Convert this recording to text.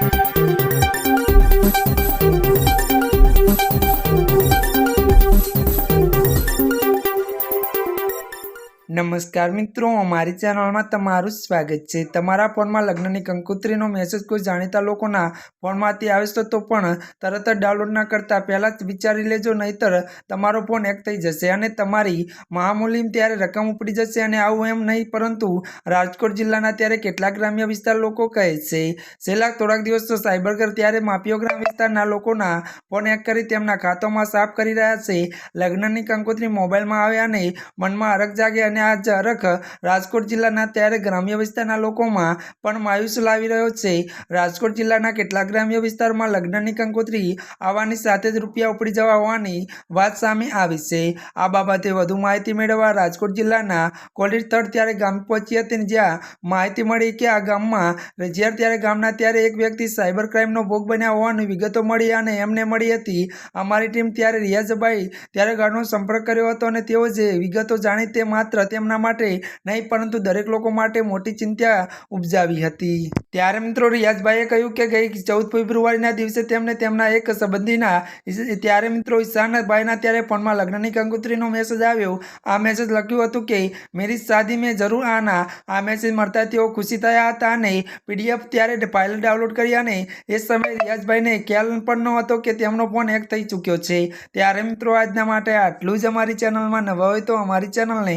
Thank you. નમસ્કાર મિત્રો, અમારી ચેનલમાં તમારું સ્વાગત છે. તમારા ફોનમાં લગ્નની કંકોત્રીનો મેસેજ કોઈ જાણીતા લોકોના ફોનમાંથી આવે છે તો પણ તરત જ ડાઉનલોડ ના કરતા પહેલાં જ વિચારી લેજો, નહીતર તમારો ફોન હેક થઈ જશે અને તમારી મહામૂલી ત્યારે રકમ ઉપડી જશે અને આવું એમ નહીં, પરંતુ રાજકોટ જિલ્લાના ત્યારે કેટલાક ગ્રામ્ય વિસ્તાર લોકો કહે છે. છેલ્લા થોડાક દિવસ તો સાયબર ત્યારે માફિયો ગ્રામ વિસ્તારના લોકોના ફોન હેક કરી તેમના ખાતામાં સાફ કરી રહ્યા છે. લગ્નની કંકોત્રી મોબાઈલમાં આવે અને મનમાં અરગ જાગે અને આ જ રાજકોટ જિલ્લાના ત્યારે ગ્રામ્ય વિસ્તારના લોકોમાં પણ માયુસ લાવી રહ્યો છે. રાજકોટ જિલ્લાના કેટલાક ગ્રામ્ય વિસ્તારમાં લગ્નની કંકોત્રી આવવાની સાથે જ રૂપિયા ઉપડી જવા હોવાની વાત સામે આવી છે. આ બાબતે વધુ માહિતી મેળવવા રાજકોટ જિલ્લાના કોલેજ સ્થળ ત્યારે ગામ પહોંચી હતી જ્યાં માહિતી મળી કે આ ગામમાં રજિયાર ત્યારે ગામના ત્યારે એક વ્યક્તિ સાયબર ક્રાઇમનો ભોગ બન્યા હોવાની વિગતો મળી અને એમને મળી હતી. અમારી ટીમ ત્યારે રિયાઝભાઈ ત્યારે ગાઢનો સંપર્ક કર્યો હતો અને તેઓ જે વિગતો જાણી તે માત્ર તેમના માટે નહીં, પરંતુ દરેક લોકો માટે મોટી ચિંતા ઉપજાવી હતી. ત્યારે મિત્રો રિયાઝભાઈએ કહ્યું કે ગઈ ચૌદ ફેબ્રુઆરીના દિવસે તેમને તેમના એક સંબંધીના ત્યારે મિત્રો ઈશાનભાઈના ત્યારે ફોનમાં લગ્નની કંકોત્રીનો મેસેજ આવ્યો. આ મેસેજ લખ્યું હતું કે, મેરી શાદી મેં જરૂર આના. આ મેસેજ મળતા તેઓ ખુશી થયા હતા અને પીડીએફ ત્યારે ફાઇલ ડાઉનલોડ કરી અને એ સમયે રિયાઝભાઈને ખ્યાલ પણ ન હતો કે તેમનો ફોન હેક થઈ ચૂક્યો છે. ત્યારે મિત્રો આજના માટે આટલું જ અમારી ચેનલમાં નવા હોય તો અમારી ચેનલને